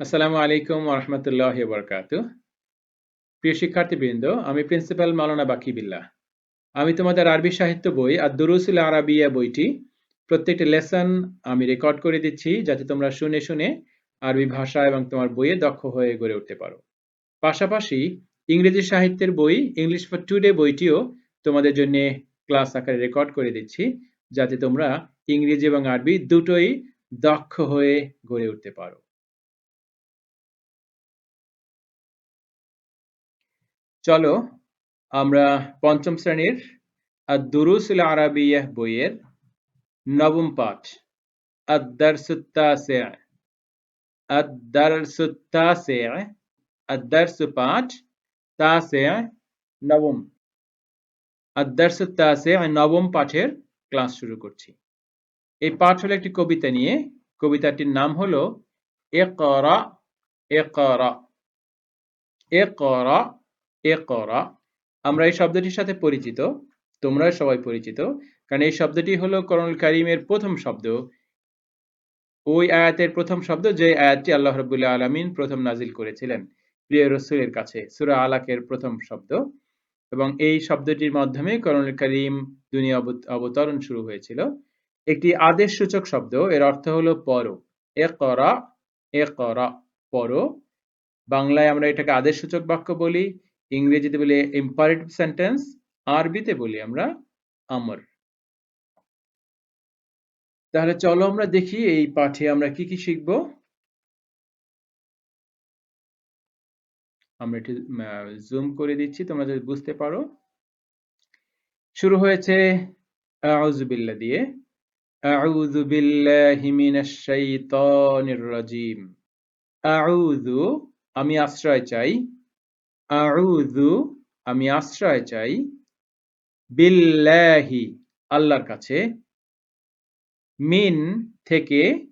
আসসালামু আলাইকুম ওরহমতুল্লাহ বরকাত প্রিয় শিক্ষার্থীবৃন্দ, আমি প্রিন্সিপাল মালানা বাকি বিল্লাহ আমি তোমাদের আরবি সাহিত্য বই আর দুরুসুল আরাবিয়া বইটি প্রত্যেকটি লেসন আমি রেকর্ড করে দিচ্ছি যাতে তোমরা শুনে শুনে আরবি ভাষা এবং তোমার বইয়ে দক্ষ হয়ে গড়ে উঠতে পারো। পাশাপাশি ইংরেজি সাহিত্যের বই ইংলিশ ফর টুডে বইটিও তোমাদের জন্য ক্লাস আকারে রেকর্ড করে দিচ্ছি যাতে তোমরা ইংরেজি এবং আরবি দুটোই দক্ষ হয়ে গড়ে উঠতে পারো। চলো আমরা পঞ্চম শ্রেণির দুরুসুল আরাবিয়াহ বইয়ের নবম পাঠ নবম। নবম পাঠের ক্লাস শুরু করছি। এই পাঠ হলো একটি কবিতা নিয়ে। কবিতাটির নাম হলো এ একরা একরা একরা এ করা আমরা এই শব্দটির সাথে পরিচিত তোমরা সবাই পরিচিত, কারণ এই শব্দটি হলো করণুল কারিমের প্রথম শব্দ। ওই আয়াতের প্রথম শব্দ, যে আয়াতটি আল্লাহ রবুল্লাহ আলমিন প্রথম নাজিল করেছিলেন, প্রিয় রসুলের কাছে, সুরা আলাকের প্রথম শব্দ। এবং এই শব্দটির মাধ্যমে করণুল করিম দুনিয়া অবতরণ শুরু হয়েছিল। একটি আদেশ সূচক শব্দ, এর অর্থ হলো পর এ করা এ করা পর বাংলায় আমরা এটাকে আদেশ সূচক বাক্য বলি। ইংরেজিতে বলি ইম্পারেটিভ সেন্টেন্স আরবিতে বলি আমরা আমর তাহলে চলো আমরা দেখি এই পাঠে আমরা কি কি শিখব। আমরা একটু জুম করে দিচ্ছি, তোমরা যদি বুঝতে পারো। শুরু হয়েছে আউযুবিল্লাহ দিয়ে। আউযু রাজিম। আমি আশ্রয় চাই। আউযু, আমি আশ্রয় চাই বিল্লাহি, আল্লাহর কাছে। মিন থেকে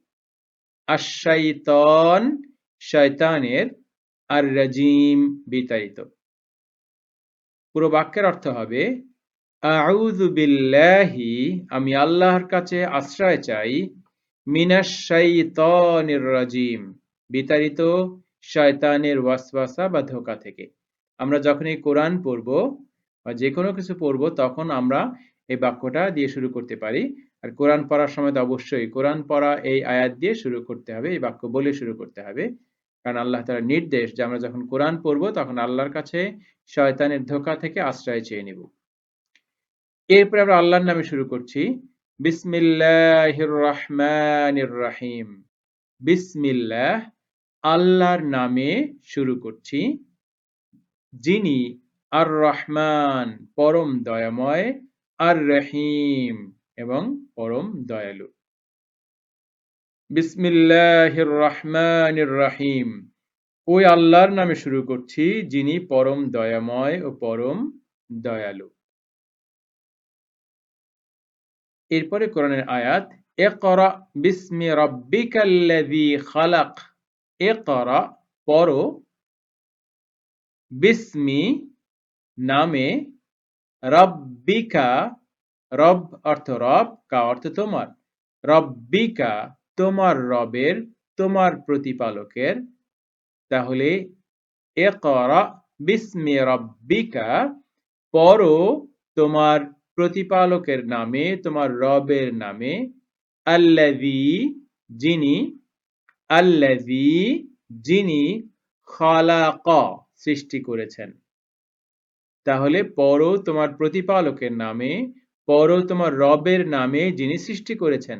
আশাইতন শয়তানের আর রাজিম বিতাড়িত। পুরো বাক্যের অর্থ হবে, আউযু বিল্লাহি, আমি আল্লাহর কাছে আশ্রয় চাই মিনাশ রাজিম বিতাড়িত শয়তানের ওয়াসওয়াসা বা ধোকা থেকে। আমরা যখন এই কোরআন পড়ব বা যে কোনো কিছু পড়ব, তখন আমরা এই বাক্যটা দিয়ে শুরু করতে পারি। আর কোরআন পড়ার সময় তো অবশ্যই কোরআন পড়া এই আয়াত দিয়ে শুরু করতে হবে, এই বাক্য বলে শুরু করতে হবে। কারণ আল্লাহ তার নির্দেশ যে আমরা যখন কোরআন পড়ব, তখন আল্লাহর কাছে শয়তানের ধোকা থেকে আশ্রয় চেয়ে নিব। এরপরে আমরা আল্লাহর নামে শুরু করছি। বিসমিল্লাহির রহমানির রাহিম। বিসমিল্লাহ আল্লাহর নামে শুরু করছি। যিনি আর রহমান পরম দয়াময় আর রহিম এবং পরম দয়ালু। বিসমিল্লাহির রহমানির রহিম ওই আল্লাহর নামে শুরু করছি, যিনি পরম দয়াময় ও পরম দয়ালু। এরপরে কোরআনের আয়াত, ইকরা বিসমি রাব্বিকাল্লাযী খালাক। ইকরা পড়ো বিস্মি নামে রব্বিকা, রব অর্থ রব, কা অর্থ তোমার। রব্বিকা, তোমার রবের, তোমার প্রতিপালকের। তাহলে এ বিস্মি রব্বিকা পরো তোমার প্রতিপালকের নামে, তোমার রবের নামে। আল্লাভি যিনি আল্লাভি যিনি খালাক। সৃষ্টি করেছেন। তাহলে পর তোমার প্রতিপালকের নামে পর তোমার রবের নামে যিনি সৃষ্টি করেছেন,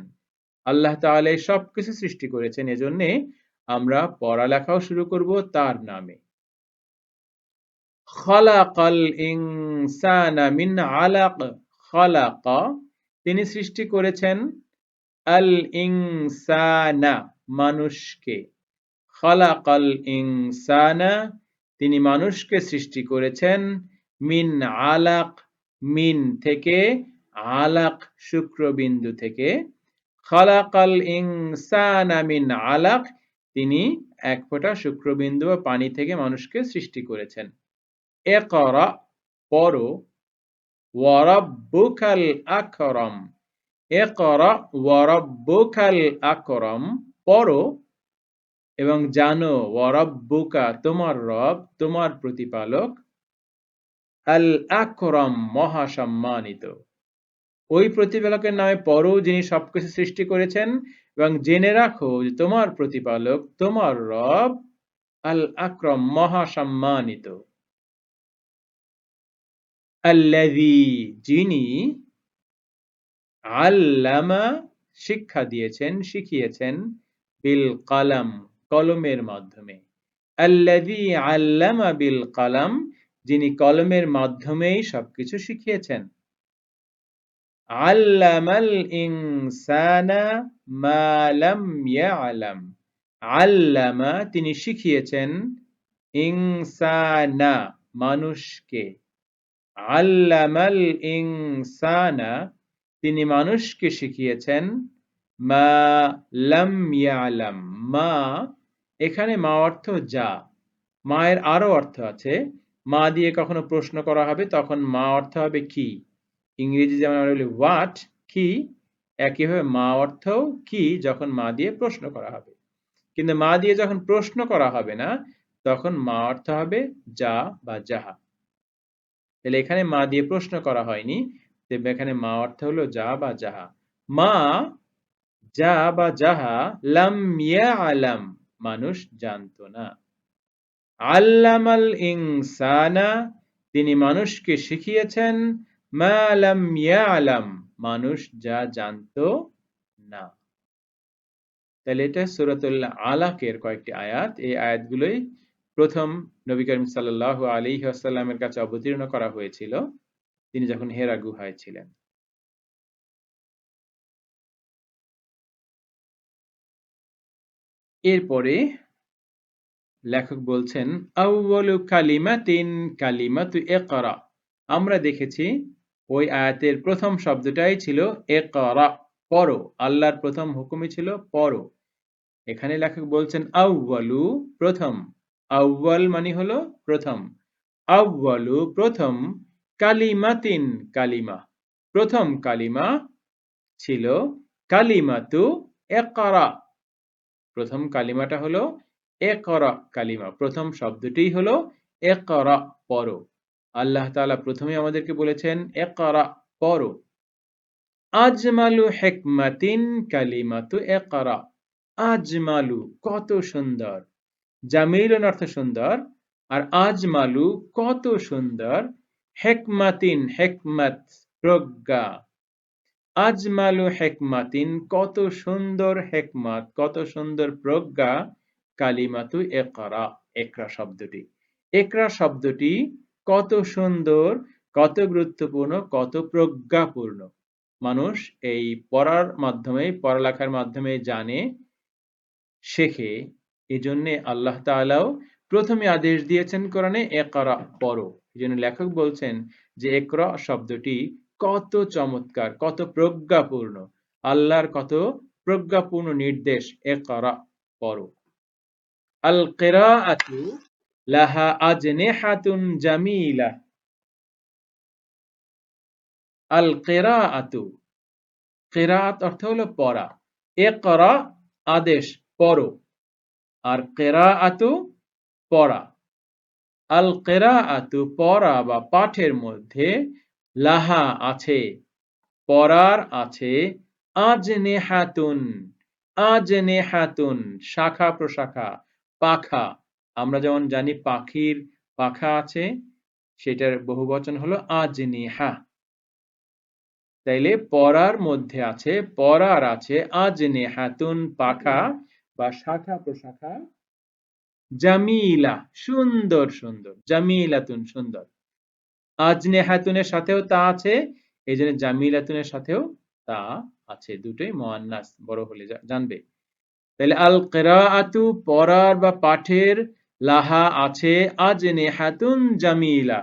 আল্লাহ তাহলে সবকিছু সৃষ্টি করেছেন, এজন্য আমরা পড়ালেখাও শুরু করব তার নামে। মিন আলাক তিনি সৃষ্টি করেছেন আল ইনসানা, মানুষকে। খালাকাল ইনসানা তিনি মানুষকে সৃষ্টি করেছেন মিন আলাক, মিন থেকে আলাক শুক্রবিন্দু থেকে। খালাকাল ইনসানা মিন আলাক, তিনি এক ফোঁটা শুক্রবিন্দু বা পানি থেকে মানুষকে সৃষ্টি করেছেন। এ করা পর, ওয়ারাব্বুকাল আকরম। এ করা ওয়ারাব্বুকাল আকরম। পড়ো এবং জানো, ওয়ারাব্বুকা, তোমার রব, তোমার প্রতিপালক আল আকরম মহাসম্মানিত। ওই প্রতিপালকের নামে পরও যিনি সবকিছু সৃষ্টি করেছেন এবং জেনে রাখো যে তোমার প্রতিপালক, তোমার রব আল আকরম মহাসম্মানিত। আল্লাযী, যিনি আল্লামা শিক্ষা দিয়েছেন, শিখিয়েছেন বিল কালাম কলমের মাধ্যমে। আল্লাযী আল্লামা বিল কালাম, যিনি কলমের মাধ্যমেই সবকিছু শিখিয়েছেন। আল্লামাল ইনসানা মা লাম ইয়ালাম। আল্লামা তিনি শিখিয়েছেন ইনসানা, মানুষকে। আল্লামাল ইনসানা, তিনি মানুষকে শিখিয়েছেন মা লাম ইয়ালাম। মা এখানে মা অর্থ যা। মায়ের আরও অর্থ আছে। মা দিয়ে কখনো প্রশ্ন করা হবে, তখন মা অর্থ হবে কি? ইংরেজি যেমন আমরা বলি হোয়াট কি? একইভাবে মা অর্থ কি যখন মা দিয়ে প্রশ্ন করা হবে। কিন্তু মা দিয়ে যখন প্রশ্ন করা হবে না, তখন মা অর্থ হবে যা বা যাহা। তাহলে এখানে মা দিয়ে প্রশ্ন করা হয়নি এখানে মা অর্থ হলো যা বা যাহা। মা যা বা যাহা লাম আলাম মানুষ জানতো না। আল্লামাল ইনসানা, তিনি মানুষকে শিখিয়েছেন, মা লাম আলাম মানুষ যা জানতো না। তাহলে এটা সুরাতুল আলাকের কয়েকটি আয়াত। এই আয়াতগুলোই প্রথম নবী করিম সাল্লাহ আলী আসাল্লামের কাছে অবতীর্ণ করা হয়েছিল। তিনি যখন হেরা গুহায় ছিলেন এরপরে লেখক বলছেন আউ্বালু কালিমাতিন কালিমাতু একরা আমরা দেখেছি ওই আয়াতের প্রথম শব্দটাই ছিল একরা পড়ো। আল্লাহর প্রথম হুকুমই ছিল পড়ো। এখানে লেখক বলছেন আউ্বালু প্রথম আউ্বাল মানে হলো প্রথম। আউ্বালু প্রথম কালিমাতিন কালিমা। প্রথম কালিমা ছিল কালিমাতু একরা প্রথম কালিমাটা হলো একরা কালিমা। প্রথম শব্দটি হলো একরা পড়ো আল্লাহ তাআলা প্রথমে আমাদেরকে বলেছেন, একরা পড়ো আজমালু হেকমাতিন কালিমাতু একরা। আজমালু কত সুন্দর। জামিলুন অর্থ সুন্দর। আর আজমালু কত সুন্দর। হেকমাতিন, হেকমত, প্রজ্ঞা। আজমালু হেকমাতিন, কত সুন্দর হেকমাত, কত সুন্দর প্রজ্ঞা, কালিমাতু একরা একরা শব্দটি। একরা শব্দটি কত সুন্দর, কত গুরুত্বপূর্ণ, কত প্রজ্ঞাপূর্ণ। মানুষ এই পড়ার মাধ্যমে, পড়ালেখার মাধ্যমে জানে, শেখে এই জন্যে আল্লাহ তালাও প্রথমে আদেশ দিয়েছেন কোরআনে একরা পড়ো। এই জন্য লেখক বলছেন যে, একরা শব্দটি কত চমৎকার, কত প্রজ্ঞাপূর্ণ। আল্লাহর কত প্রজ্ঞাপূর্ণ নির্দেশ একরা পড়ো। আল কেরাআতু লাহা আজনেহাতুন জামিলা। আল কেরাআতু কেরাত অর্থ হলো পড়া। একরা আদেশ, পড়ো। আর কেরাআতু, পড়া। আল কেরাআতু পড়া বা পাঠের মধ্যে লাহা আছে পড়ার আছে, আজনেহাতুন আজনেহাতুন, শাখা প্রশাখা, পাখা। আমরা যেমন জানি পাখির পাখা আছে, সেটার বহু বচন হলো আজনিহা। তাইলে পড়ার মধ্যে আছে পড়ার আছে, আজনেহাতুন, পাখা বা শাখা প্রশাখা। জামিলা, সুন্দর সুন্দর, জামিলাতুন সুন্দর। আজনে হাতুনের সাথেও তা আছে এই জন্য জামিলাতুনের সাথেও তা আছে। দুটোই মোয়ান্নাস বড় হলে জানবে। তাহলে আল কেরাআতু পড়ার বা পাঠের লাহা আছে আজনে হাতুন জামিলা।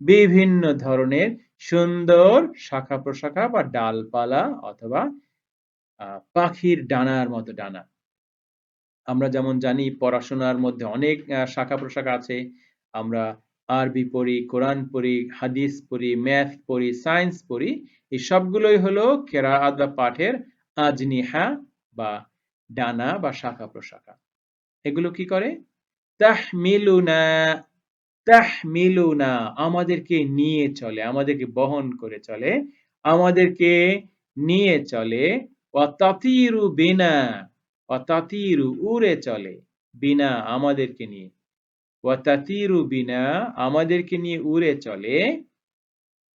বিভিন্ন ধরনের সুন্দর শাখা প্রশাখা বা ডালপালা অথবা পাখির ডানার মতো ডানা। আমরা যেমন জানি পড়াশোনার মধ্যে অনেক শাখা প্রশাখা আছে। আমরা আরবি পড়ি, কোরআন পড়ি, হাদিস পড়ি, ম্যাথ পড়ি, সায়েন্স পড়ি, এই সবগুলোই হলো কেরাআত বা পাঠের আজনিহা বা ডানা বা শাখা প্রশাখা। এগুলো কি করে? তাহমিলুনা তাহমিলুনা, আমাদেরকে নিয়ে চলে, আমাদেরকে বহন করে চলে, আমাদেরকে নিয়ে চলে অতাতিরু বিনা অতাতিরু উড়ে চলে, বিনা আমাদেরকে নিয়ে। বিনা, আমাদেরকে নিয়ে উড়ে চলে।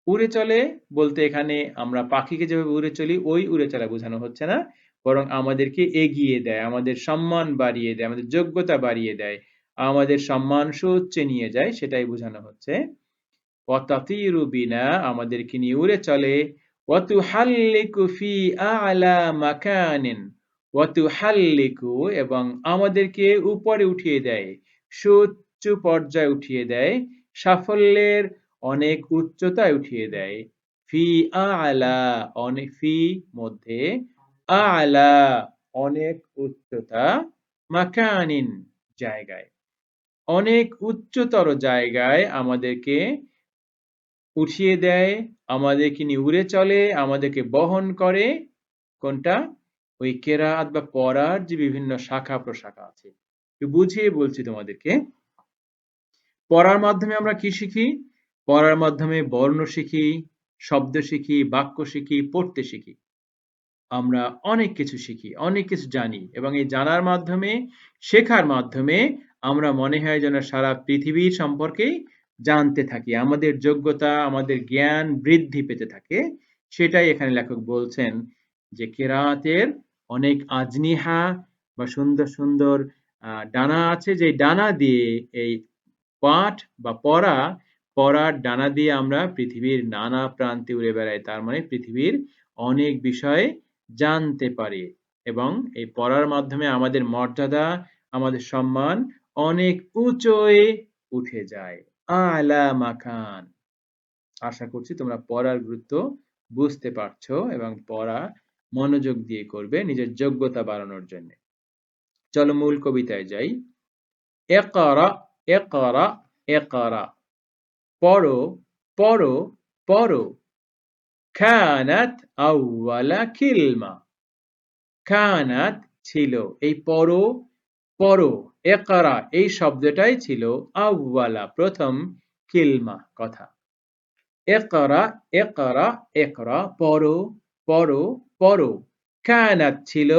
উড়ে চলে বলতে এখানে আমরা পাখিকে যেভাবে উড়ে চলি, ওই উড়ে চলা বোঝানো হচ্ছে না। বরং আমাদেরকে এগিয়ে দেয়, আমাদের সম্মান বাড়িয়ে দেয়, আমাদের যোগ্যতা বাড়িয়ে দেয়, আমাদের সম্মান সুউচ্চে নিয়ে যায়, সেটাই বোঝানো হচ্ছে। বিনা, আমাদেরকে নিয়ে উড়ে চলে। ওয়াতুহাল্লিকু ফি আ'লা মাকানিন, ওয়াতুহাল্লিকু এবং আমাদেরকে উপরে উঠিয়ে দেয় সুউচ্চ পর্যায়ে উঠিয়ে দেয়, সাফল্যের অনেক উচ্চতায় উঠিয়ে দেয়। ফি আ'লা অনেক ফি মধ্যে আ'লা, অনেক উচ্চতা মাকানিন জায়গায়। অনেক উচ্চতর জায়গায় আমাদেরকে উঠিয়ে দেয়, আমাদেরকে নিয়ে উড়ে চলে, আমাদেরকে বহন করে। কোনটা? ওই কেরাত বা পড়ার যে বিভিন্ন শাখা প্রশাখা আছে। বুঝিয়ে বলছি তোমাদেরকে। পড়ার মাধ্যমে আমরা কি শিখি? পড়ার মাধ্যমে বর্ণ শিখি, শব্দ শিখি, বাক্য শিখি, পড়তে শিখি। আমরা অনেক কিছু শিখি, অনেক কিছু জানি এবং এই জানার মাধ্যমে, শেখার মাধ্যমে আমরা মনে হয় যেন সারা পৃথিবীর সম্পর্কেই জানতে থাকি, আমাদের যোগ্যতা, আমাদের জ্ঞান বৃদ্ধি পেতে থাকে। সেটাই এখানে লেখক বলছেন যে কেরাতের অনেক আজনিহা বা সুন্দর সুন্দর ডানা আছে যে ডানা দিয়ে এই পাঠ বা পড়া, পড়ার ডানা দিয়ে আমরা পৃথিবীর নানা প্রান্তে উড়ে বেড়াই, তার মানে পৃথিবীর অনেক বিষয়ে জানতে পারি এবং এই পড়ার মাধ্যমে আমাদের মর্যাদা, আমাদের সম্মান অনেক উঁচুয়ে উঠে যায়। আলা মাকান। আশা করছি তোমরা পড়ার গুরুত্ব বুঝতে পারছ এবং পড়া মনোযোগ দিয়ে করবে নিজের যোগ্যতা বাড়ানোর জন্য। চলো মূল কবিতায় যাই। একরা একরা একরা পড়ো পড়ো পড়ো। খানাত আউয়ালা কিলমা। খানাত ছিল, এই পড়ো পড়ো একরা এই শব্দটাই ছিল আউয়ালা, প্রথম কিলমা কথা। একরা একরা একরা পড়ো পড়ো পড়ো। কানাত ছিল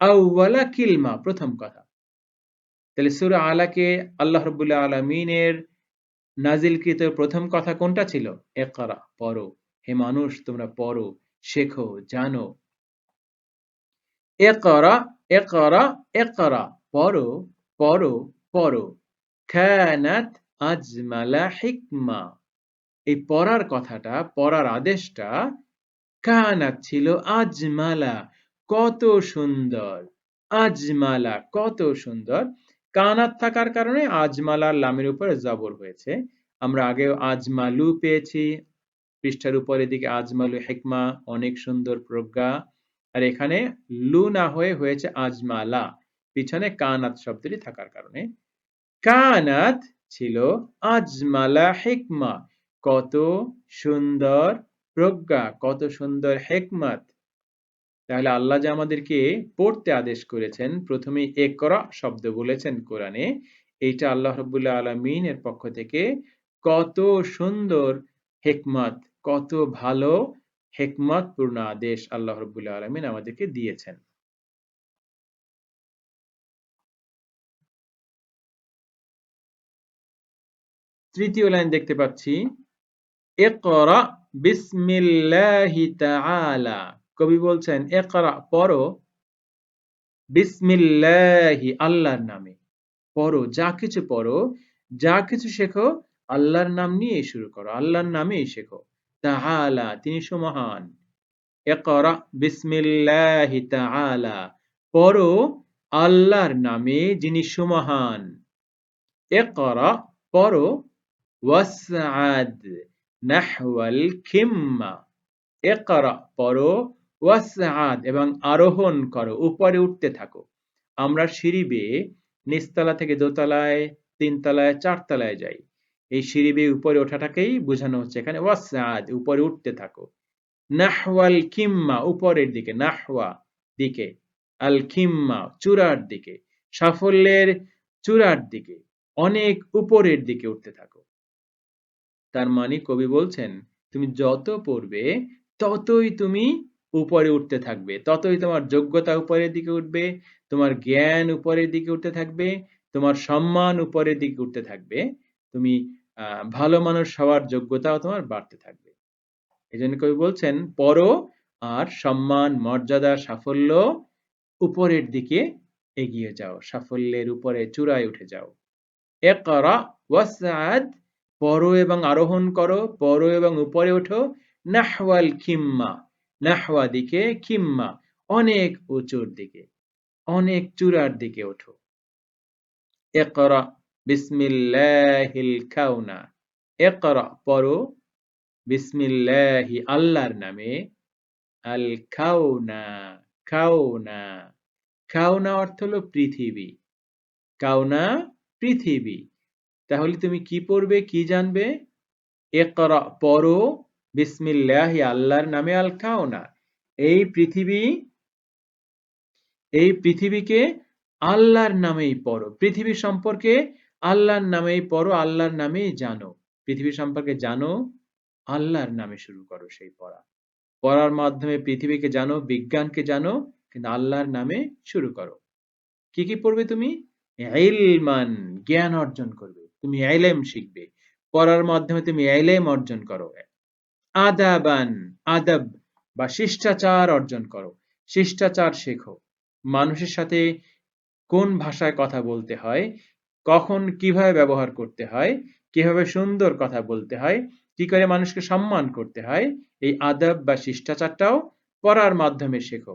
আউয়ালা কিলমা, প্রথম কথা। তাহলে সুরা আলাকে আল্লাহ রবুল্লাহ আলমিনের নাজিলকৃত প্রথম কথা কোনটা ছিল? একরা পড়ো। হে মানুষ, তোমরা পড়ো, শেখো, জানো। একরা একরা একরা পড়ো পড়ো পড়ো। খানাত আজমালা হিকমা। এই পড়ার কথাটা, পড়ার আদেশটা কানাত ছিল আজমালা। কত সুন্দর, আজমালা কত সুন্দর। কানাত থাকার কারণে আজমালার লামের উপরে জবর হয়েছে। আমরা আগেও আজমালু পেয়েছি। পৃষ্ঠার উপরের দিকে আজমালু হেকমা, অনেক সুন্দর প্রজ্ঞা। আর এখানে লু না হয়ে হয়েছে আজমালা। পিছনে কানাত শব্দটি থাকার কারণে। কানাত ছিল আজমালা হেকমা। কত সুন্দর প্রজ্ঞা, কত সুন্দর হেকমত। তাহলে আল্লাহ যে আমাদেরকে পড়তে আদেশ করেছেন, প্রথমে একরা শব্দ বলেছেন কোরআনে, এইটা আল্লাহ রবুল্লাহ আলমিন এর পক্ষ থেকে কত সুন্দর হেকমত, কত ভালো হেকমত পূর্ণ আদেশ আল্লাহ রবুল্লাহ আলমিন আমাদেরকে দিয়েছেন। তৃতীয় লাইন দেখতে পাচ্ছি, একরা বিসমিল্লাহি তাআলা। কবি বলছেন, একরা, পড়ো বিসমিল্লাহি, আল্লাহর নামে। পড়ো, যা কিছু পড়ো, যা কিছু শেখো, আল্লাহর নাম নিয়ে শুরু করো, আল্লাহর নামেই শেখো। তাআলা তিনি সুমহান একরা, বিসমিল্লাহি তাআলা। পড়ো আল্লাহর নামে, যিনি সুমহান একরা, পড়ো ওয়াসআদ নাহওয়াল খিম্মা। একরা, পড়ো ওয়াসআদ, এবং আরোহণ করো, উপরে উঠতে থাকো। আমরা সিঁড়ি বেয়ে নিচতলা থেকে দোতলায়, তিনতলায়, চারতলায় যাই। এই সিঁড়ি বেয়ে উপরে ওঠাটাকেই বোঝানো হচ্ছে এখানে ওয়াসআদ, উপরে উঠতে থাকো। নাহওয়াল কিম্মা, উপরের দিকে, নাহওয়া দিকে, আল খিম্মা চূড়ার দিকে, সাফল্যের চূড়ার দিকে, অনেক উপরের দিকে উঠতে থাকো। তার মানে কবি বলছেন, তুমি যত পড়বে, ততই তুমি উপরে উঠতে থাকবে। ততই তোমার যোগ্যতা উপরের দিকে উঠবে, তোমার জ্ঞান উপরের দিকে উঠতে থাকবে, তোমার সম্মান উপরের দিকে উঠতে থাকবে, তুমি ভালো মানুষ হওয়ার যোগ্যতাও তোমার বাড়তে থাকবে। এই জন্য কবি বলছেন পর আর সম্মান, মর্যাদা, সাফল্য উপরের দিকে এগিয়ে যাও, সাফল্যের উপরে চূড়ায় উঠে যাও। একরা ওয়াসাদ পড়ো এবং আরোহণ করো, পড়ো এবং উপরে ওঠো, নাহওয়াল খিম্মা। নাহওয়া দিকে খিম্মা অনেক উঁচুর দিকে, অনেক চূড়ার দিকে ওঠো। একরা বিসমিল্লাহিল খাউনা একরা পড়ো বিসমিল্লাহি আল্লাহর নামে, আল খাউনা খাউনা খাউনা অর্থ হলো পৃথিবী। কাউনা পৃথিবী। তাহলে তুমি কি পড়বে, কি জানবে? একরা পড়ো বিসমিল্লাহি আল্লাহর নামে আল খাওনা এই পৃথিবী, এই পৃথিবীকে আল্লাহর নামেই পড়ো। পৃথিবী সম্পর্কে আল্লাহর নামেই পড়ো, আল্লাহর নামেই জানো। পৃথিবী সম্পর্কে জানো, আল্লাহর নামে শুরু করো সেই পড়া। পড়ার মাধ্যমে পৃথিবীকে জানো, বিজ্ঞানকে জানো, কিন্তু আল্লাহর নামে শুরু করো। কি কি পড়বে তুমি? ইলমান, জ্ঞান অর্জন করবে। তুমি এলেম শিখবে। পড়ার মাধ্যমে তুমি এলেম অর্জন করো। আদাবান, আদব বা শিষ্টাচার অর্জন করো। শিষ্টাচার শেখো। মানুষের সাথে কোন ভাষায় কথা বলতে হয়, কখন কীভাবে ব্যবহার করতে হয়, কীভাবে সুন্দর কথা বলতে হয়, কি করে মানুষকে সম্মান করতে হয়, এই আদব বা শিষ্টাচারটাও পড়ার মাধ্যমে শেখো।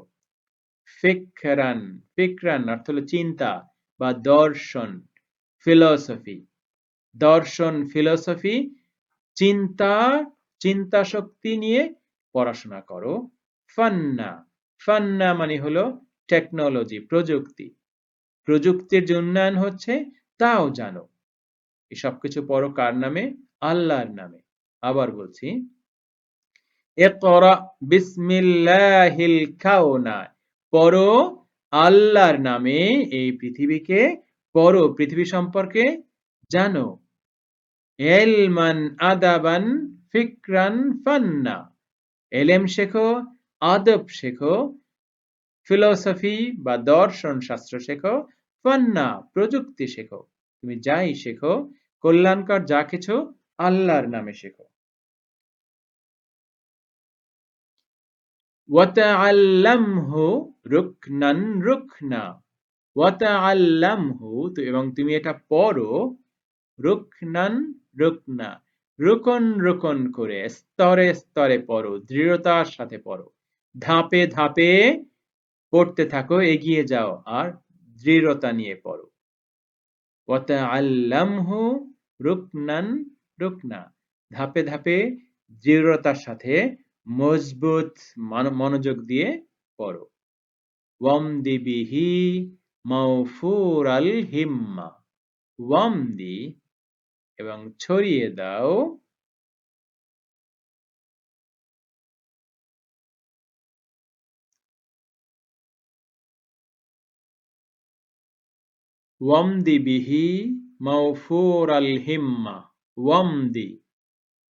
ফিকরান ফিকরান অর্থ হলো চিন্তা বা দর্শন, ফিলসফি। দর্শন, ফিলসফি, চিন্তা চিন্তা শক্তি নিয়ে পড়াশোনা করো। ফান্না। ফান্না মানে হলো টেকনোলজি প্রযুক্তি। প্রযুক্তির যে উন্নয়ন হচ্ছে তাও জানো। এই সবকিছু পড়ো কার নামে? আল্লাহর নামে। আবার বলছি বিসমিল্লাহিল পড়ো আল্লাহর নামে এই পৃথিবীকে পড়ো। পৃথিবী সম্পর্কে জানো। এলমান আদাবান ফিকরান ফান্না। এলেম শেখো, আদব শেখো, ফিলোসফি বা দর্শন শাস্ত্র শেখো, ফান্না, প্রযুক্তি শেখো। তুমি যাই শেখো, কল্যাণকর যা কিছু আল্লাহর নামে শেখো। ওয়াতাআল্লামহু রুকনান রুকনা। ওয়াতাআল্লামহু এবং তুমি এটা পড়ো, রুকনান রুকনা। রুকন রোকন করে স্তরে স্তরে পড়ো, দৃঢ়তার সাথে পড়ো। ধাপে ধাপে পড়তে থাকো, এগিয়ে যাও আর দৃঢ়তা নিয়ে পড়ো। ওয়াতাআল্লামহু রুকনান রুকনা। ধাপে ধাপে দৃঢ়তার সাথে মজবুত মনোযোগ দিয়ে পড়ো। ওয়ামদি বিহি মাউফুর আল হিম্মা। ওয়ামদি এবং ছড়িয়ে দাও। ওয়ামদি বিহি মাউফুর আল হিম্মা, ওয়ামদি।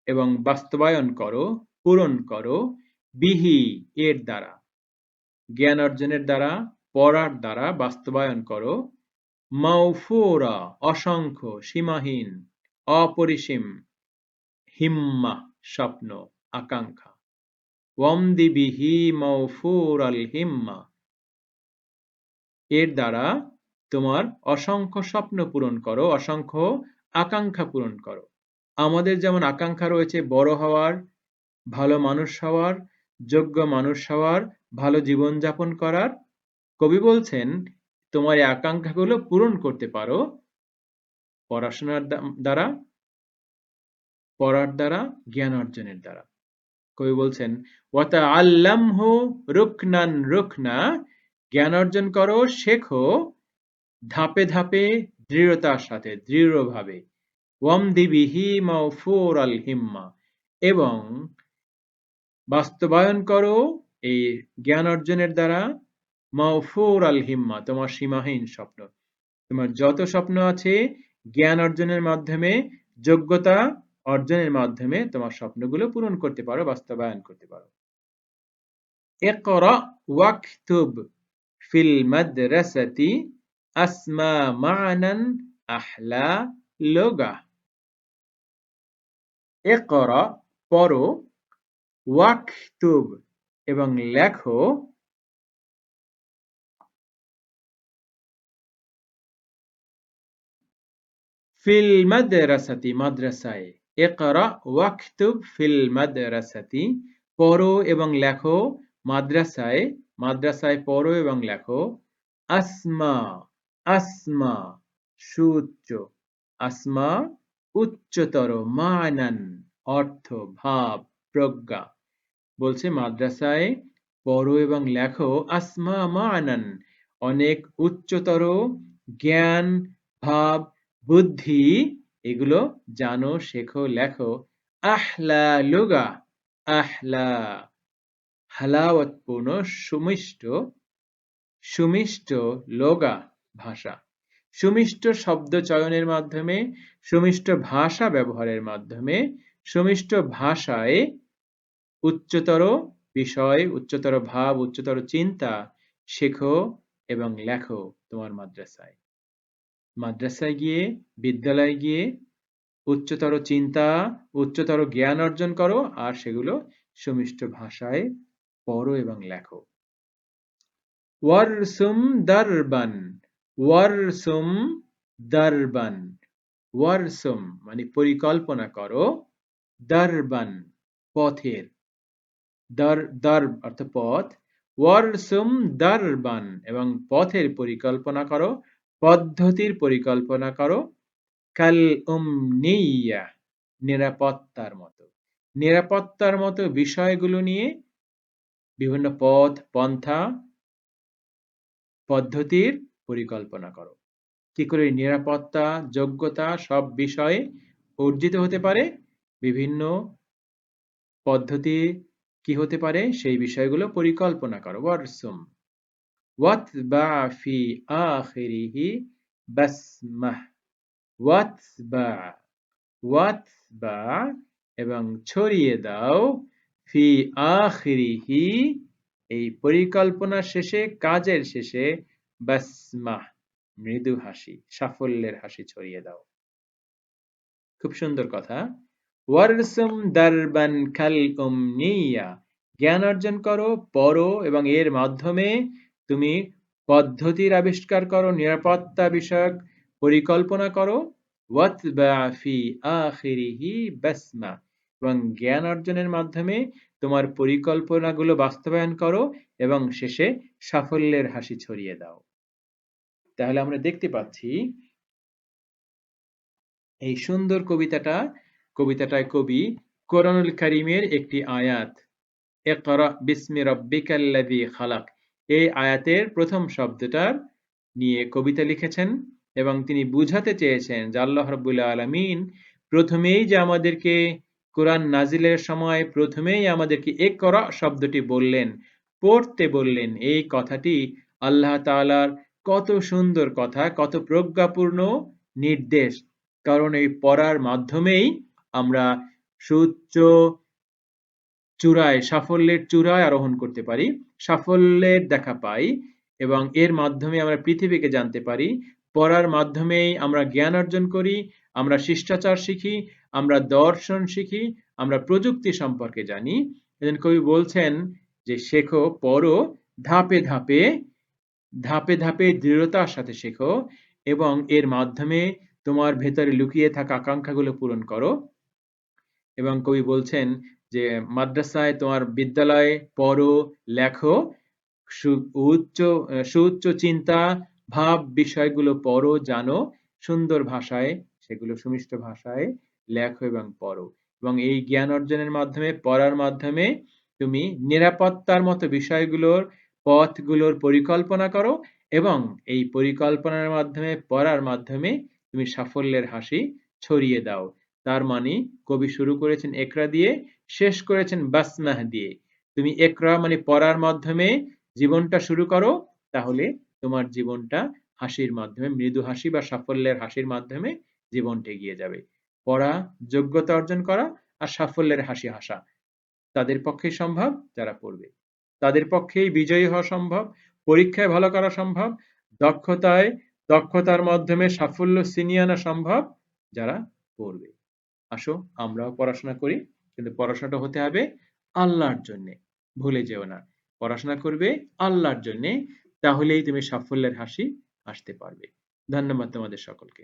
এবং বাস্তবায়ন করো, পূরণ করো বিহি এর দ্বারা। জ্ঞান অর্জনের দ্বারা, পড়ার দ্বারা বাস্তবায়ন করো। মাউফুরা, অসংখ্য সীমাহীন। অপরিসীম। হিম্মা, স্বপ্ন, আকাঙ্ক্ষা। ওয়ামদি বিহি মৌফুর আল হিম্মা। এর দ্বারা তোমার অসংখ্য স্বপ্ন পূরণ করো, অসংখ্য আকাঙ্ক্ষা পূরণ করো। আমাদের যেমন আকাঙ্ক্ষা রয়েছে বড় হওয়ার, ভালো মানুষ হওয়ার, যোগ্য মানুষ হওয়ার, ভালো জীবন যাপন করার, কবি বলছেন, তোমার এই আকাঙ্ক্ষাগুলো পূরণ করতে পারো পড়াশোনার দ্বারা, পড়ার দ্বারা, জ্ঞান অর্জনের দ্বারা। কবি বলছেন ওয়াতা আল্লামহু রুকনান রুকনা, জ্ঞান অর্জন করো, শেখো, ধাপে ধাপে দৃঢ়তার সাথে, দৃঢ়ভাবে। ওয়াম দিবিহি মাউফুর আল হিম্মা। এবং বাস্তবায়ন করো, এই জ্ঞান অর্জনের দ্বারা মাউফুর আল হিম্মা, তোমার সীমাহীন স্বপ্ন। তোমার যত স্বপ্ন আছে জ্ঞান অর্জনের মাধ্যমে, যোগ্যতা অর্জনের মাধ্যমে তোমার স্বপ্নগুলো পূরণ করতে পারো, বাস্তবায়ন করতে পারো। ফিল মাদ্রাসাতি আসমা মানান আহলা লোগা। একরা পড়ো, ওয়াকতুব এবং লেখো ফিল মাদ্রাসাতি, মাদ্রাসায় ইকরা, ওয়াকতুব ফিল মাদ্রাসাতি, পড়ো এবং লেখো, মাদ্রাসায় মাদ্রাসায় পড়ো এবং লেখো, আসমা আসমা, সুউচ্চ, আসমা, উচ্চতর, মানান, অর্থ, ভাব, প্রজ্ঞা। বলছে মাদ্রাসায় পড়ো এবং লেখো, আসমা, মানান, অনেক উচ্চতর জ্ঞান, ভাব বুদ্ধি, এগুলো জানো, শেখো, লেখো। আহলা লুগা আহলা। হালাওয়াতপূর্ণ, সুমিষ্ট সুমিষ্ট লোগা ভাষা। সুমিষ্ট শব্দ চয়নের মাধ্যমে, সুমিষ্ট ভাষা ব্যবহারের মাধ্যমে, সুমিষ্ট ভাষায় উচ্চতর বিষয়, উচ্চতর ভাব, উচ্চতর চিন্তা শেখো এবং লেখো তোমার মাদ্রাসায়। মাদ্রাসায় গিয়ে, বিদ্যালয়ে গিয়ে উচ্চতর চিন্তা, উচ্চতর জ্ঞান অর্জন করো আর সেগুলো সুমিষ্ট ভাষায় পড়ো এবং লেখো। ওয়ারসুম দারবান ওয়ারসুম দারবান, ওয়ারসুম মানে পরিকল্পনা করো, দারবান পথের, দার, দর অর্থ পথ, ওয়ারসুম দারবান এবং পথের পরিকল্পনা করো পদ্ধতির পরিকল্পনা করো। কাল উমনিয়া, নিরাপত্তার মতো। নিরাপত্তার মতো বিষয়গুলো নিয়ে বিভিন্ন পথ, পন্থা, পদ্ধতির পরিকল্পনা করো। কি করে নিরাপত্তা, যোগ্যতা সব বিষয়ে অর্জিত হতে পারে? বিভিন্ন পদ্ধতি কি হতে পারে? সেই বিষয়গুলো পরিকল্পনা করো। ওয়ারসুম ওয়াতবা ফি আখিরিহি বাসমাহ ওয়াতবা ওয়াতবা এবং ছড়িয়ে দাও ফি আখিরিহি, এই পরিকল্পনা শেষে, কাজের শেষে বাসমাহ মৃদু হাসি, সাফল্যের হাসি ছড়িয়ে দাও। খুব সুন্দর কথা। ওয়ারসুম দারবান খাল উমনিয়া জ্ঞান অর্জন করো, পড়ো এবং এর মাধ্যমে তুমি পদ্ধতির আবিষ্কার করো, নিরাপত্তা বিষয়ক পরিকল্পনা করো। বাসমা। এবং জ্ঞান অর্জনের মাধ্যমে তোমার পরিকল্পনাগুলো বাস্তবায়ন করো এবং শেষে সাফল্যের হাসি ছড়িয়ে দাও। তাহলে আমরা দেখতে পাচ্ছি, এই সুন্দর কবিতাটা, কবিতাটায় কবি কোরআনুল করিমের একটি আয়াত একরা বিসমি রব্বিকাল্লাযী খালাক। এই আয়াতের প্রথম শব্দটার নিয়ে কবিতা লিখেছেন এবং তিনি বুঝাতে চেয়েছেন যে আল্লাহ রব্বুল আলমিন প্রথমেই যে আমাদেরকে কোরআন নাজিলের সময় প্রথমেই আমাদেরকে এক করা শব্দটি বললেন, পড়তে বললেন। এই কথাটি আল্লাহ তালার কত সুন্দর কথা, কত প্রজ্ঞাপূর্ণ নির্দেশ। কারণ এই পড়ার মাধ্যমেই আমরা সুচ্চ চূড়ায়, সাফল্যের চূড়ায় আরোহণ করতে পারি, সাফল্যের দেখা পাই এবং এর মাধ্যমে আমরা পৃথিবীকে জানতে পারি, পড়ার মাধ্যমেই আমরা জ্ঞান অর্জন করি, আমরা শিষ্টাচার শিখি, আমরা দর্শন শিখি, আমরা প্রযুক্তি সম্পর্কে জানি। কবি বলছেন যে, শেখো, পড়ো, ধাপে ধাপে ধাপে ধাপে দৃঢ়তার সাথে শেখো এবং এর মাধ্যমে তোমার ভেতরে লুকিয়ে থাকা আকাঙ্ক্ষাগুলো পূরণ করো। এবং কবি বলছেন যে মাদ্রাসায় তোমার বিদ্যালয়ে পড়ো, লেখো উচ্চ, সুউচ্চ চিন্তা, ভাব বিষয়গুলো পড়ো, জানো, সুন্দর ভাষায়, সেগুলো সুমিষ্ট ভাষায় লেখো এবং পড়ো। এবং এই জ্ঞান অর্জনের মাধ্যমে, পড়ার মাধ্যমে তুমি নিরাপত্তার মতো বিষয়গুলোর, পথগুলোর পরিকল্পনা করো এবং এই পরিকল্পনার মাধ্যমে, পড়ার মাধ্যমে তুমি সাফল্যের হাসি ছড়িয়ে দাও। তার মানে কবি শুরু করেছেন একরা দিয়ে শেষ করেছেন বাসমাহ দিয়ে। তুমি একরা মানে পড়ার মাধ্যমে জীবনটা শুরু করো, তাহলে তোমার জীবনটা হাসির মাধ্যমে, মৃদু হাসি বা সাফল্যের হাসির মাধ্যমে জীবনটা এগিয়ে যাবে। পড়া, যোগ্যতা অর্জন করা আর সাফল্যের হাসি হাসা, তাদের পক্ষেই সম্ভব, যারা পড়বে। তাদের পক্ষেই বিজয়ী হওয়া সম্ভব, পরীক্ষায় ভালো করা সম্ভব, দক্ষতায়, দক্ষতার মাধ্যমে সাফল্য ছিনিয়ে আনা সম্ভব, যারা পড়বে। আসো, আমরাও পড়াশোনা করি। কিন্তু পড়াশোনাটা হতে হবে আল্লাহর জন্যে। ভুলে যেও না। পড়াশোনা করবে আল্লাহর জন্যে, তাহলেই তুমি সাফল্যের হাসি আসতে পারবে। ধন্যবাদ তোমাদের সকলকে।